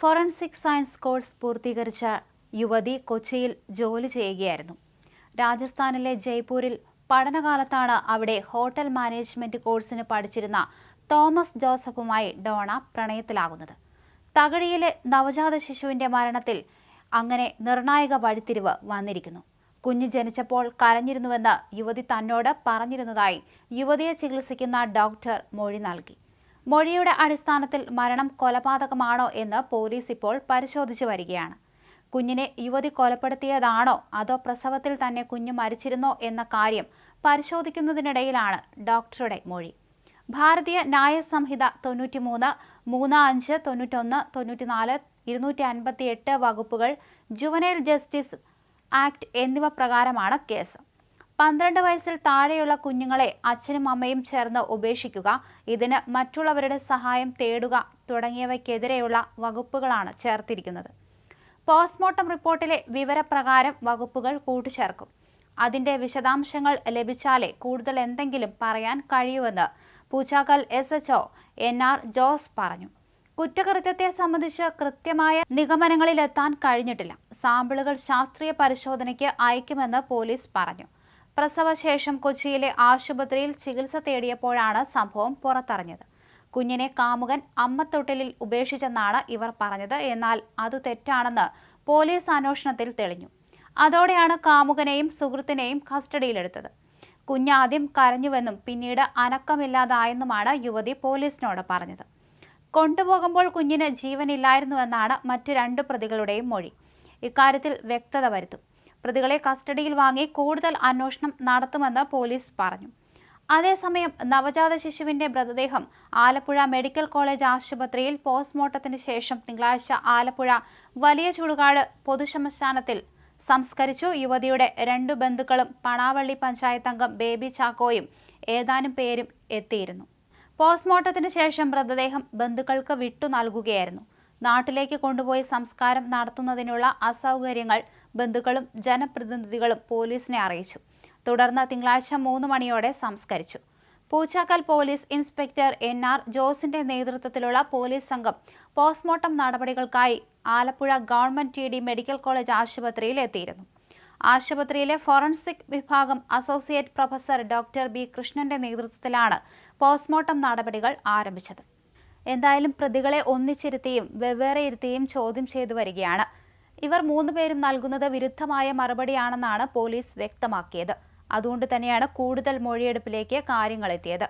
Forensic science course പൂർത്തീകരിച്ച യുവതി കൊച്ചിയിൽ ജോലി ചെയ്യുകയായിരുന്നു. രാജസ്ഥാനിലെ ജയ്പൂരിൽ പഠനകാലത്താണ് അവിടെ ഹോട്ടൽ മാനേജ്മെന്റ് കോഴ്സിന് പഠിച്ചിരുന്ന തോമസ് ജോസഫുമായി ഡോണ പ്രണയത്തിലാകുന്നത്. തകഴിയിലെ നവജാത ശിശുവിന്റെ മരണത്തിൽ അങ്ങനെ നിർണായക വഴിത്തിരിവ് വന്നിരിക്കുന്നു. കുഞ്ഞു ജനിച്ചപ്പോൾ കരഞ്ഞിരുന്നുവെന്ന് യുവതി തന്നോട് പറഞ്ഞിരുന്നതായി യുവതിയെ ചികിത്സിക്കുന്ന ഡോക്ടർ മൊഴി നൽകി. മൊഴിയുടെ അടിസ്ഥാനത്തിൽ മരണം കൊലപാതകമാണോ എന്ന് പോലീസ് ഇപ്പോൾ പരിശോധിച്ചു വരികയാണ്. കുഞ്ഞിനെ യുവതി കൊലപ്പെടുത്തിയതാണോ? അതോ പ്രസവത്തിൽ തന്നെ കുഞ്ഞു മരിച്ചിരുന്നോ എന്ന കാര്യം പരിശോധിക്കുന്നതിനിടയിലാണ് ഡോക്ടറുടെ മൊഴി. ഭാരതീയ ന്യായ സംഹിത തൊണ്ണൂറ്റിമൂന്ന് മൂന്ന് അഞ്ച് തൊണ്ണൂറ്റൊന്ന് തൊണ്ണൂറ്റിനാല് ഇരുന്നൂറ്റി അൻപത്തി എട്ട് വകുപ്പുകൾ ജുവനൈൽ ജസ്റ്റിസ് ആക്ട് എന്നിവ പ്രകാരമാണ് കേസ്. പന്ത്രണ്ട് വയസ്സിൽ താഴെയുള്ള കുഞ്ഞുങ്ങളെ അച്ഛനും അമ്മയും ചേർന്ന് ഉപേക്ഷിക്കുക ഇതിന് മറ്റുള്ളവരുടെ സഹായം തേടുക തുടങ്ങിയവയ്ക്കെതിരെയുള്ള വകുപ്പുകളാണ് ചേർത്തിരിക്കുന്നത്. പോസ്റ്റ്മോർട്ടം റിപ്പോർട്ടിലെ വിവരപ്രകാരം വകുപ്പുകൾ കൂട്ടിച്ചേർക്കും. അതിന്റെ വിശദാംശങ്ങൾ ലഭിച്ചാലേ കൂടുതൽ എന്തെങ്കിലും പറയാൻ കഴിയൂവെന്ന് Poochakkal S H N R Jose പറഞ്ഞു. കുറ്റകൃത്യത്തെ സംബന്ധിച്ച് കൃത്യമായ നിഗമനങ്ങളിലെത്താൻ കഴിഞ്ഞിട്ടില്ല. സാമ്പിളുകൾ ശാസ്ത്രീയ പരിശോധനയ്ക്ക് അയക്കുമെന്ന് പോലീസ് പറഞ്ഞു. പ്രസവശേഷം കൊച്ചിയിലെ ആശുപത്രിയിൽ ചികിത്സ തേടിയപ്പോഴാണ് സംഭവം പുറത്തറിഞ്ഞത്. കുഞ്ഞിനെ കാമുകൻ അമ്മത്തൊട്ടിലിൽ ഉപേക്ഷിച്ചെന്നാണ് ഇവർ പറഞ്ഞത്. എന്നാൽ അത് തെറ്റാണെന്ന് പോലീസ് അന്വേഷണത്തിൽ തെളിഞ്ഞു. അതോടെയാണ് കാമുകനെയും സുഹൃത്തിനെയും കസ്റ്റഡിയിലെടുത്തത്. കുഞ്ഞാദ്യം കരഞ്ഞുവെന്നും പിന്നീട് അനക്കമില്ലാതായെന്നുമാണ് യുവതി പോലീസിനോട് പറഞ്ഞത്. കൊണ്ടുപോകുമ്പോൾ കുഞ്ഞിന് ജീവനില്ലായിരുന്നുവെന്നാണ് മറ്റു രണ്ട് പ്രതികളുടെയും മൊഴി. ഇക്കാര്യത്തിൽ വ്യക്തത വരുത്തും. പ്രതികളെ കസ്റ്റഡിയിൽ വാങ്ങി കൂടുതൽ അന്വേഷണം നടത്തുമെന്ന് പോലീസ് പറഞ്ഞു. അതേസമയം നവജാത ശിശുവിന്റെ മൃതദേഹം ആലപ്പുഴ മെഡിക്കൽ കോളേജ് ആശുപത്രിയിൽ പോസ്റ്റ്മോർട്ടത്തിന് ശേഷം തിങ്കളാഴ്ച ആലപ്പുഴ വലിയ ചുടുകാട് പൊതുശ്മശാനത്തിൽ സംസ്കരിച്ചു. യുവതിയുടെ രണ്ടു ബന്ധുക്കളും പണാവള്ളി പഞ്ചായത്ത് അംഗം ബേബി ചാക്കോയും ഏതാനും പേരും എത്തിയിരുന്നു. പോസ്റ്റ്മോർട്ടത്തിന് ശേഷം മൃതദേഹം ബന്ധുക്കൾക്ക് വിട്ടു നൽകുകയായിരുന്നു. നാട്ടിലേക്ക് കൊണ്ടുപോയി സംസ്കാരം നടത്തുന്നതിനുള്ള അസൗകര്യങ്ങൾ ബന്ധുക്കളും ജനപ്രതിനിധികളും പോലീസിനെ അറിയിച്ചു. തുടർന്ന് തിങ്കളാഴ്ച മൂന്ന് മണിയോടെ സംസ്കരിച്ചു. Poochakkal police inspector N R ജോസിന്റെ നേതൃത്വത്തിലുള്ള പോലീസ് സംഘം പോസ്റ്റ്മോർട്ടം നടപടികൾക്കായി Alappuzha government T D medical college ആശുപത്രിയിൽ എത്തിയിരുന്നു. ആശുപത്രിയിലെ ഫോറൻസിക് വിഭാഗം അസോസിയേറ്റ് പ്രൊഫസർ ഡോക്ടർ ബി കൃഷ്ണന്റെ നേതൃത്വത്തിലാണ് പോസ്റ്റ്മോർട്ടം നടപടികൾ ആരംഭിച്ചത്. എന്തായാലും പ്രതികളെ ഒന്നിച്ചിരുത്തിയും വെവ്വേറെ ഇരുത്തിയും ചോദ്യം ചെയ്തു വരികയാണ്. ഇവർ മൂന്നുപേരും നൽകുന്നത് വിരുദ്ധമായ മറുപടിയാണെന്നാണ് പോലീസ് വ്യക്തമാക്കിയത്. അതുകൊണ്ട് തന്നെയാണ് കൂടുതൽ മൊഴിയെടുപ്പിലേക്ക് കാര്യങ്ങൾ എത്തിയത്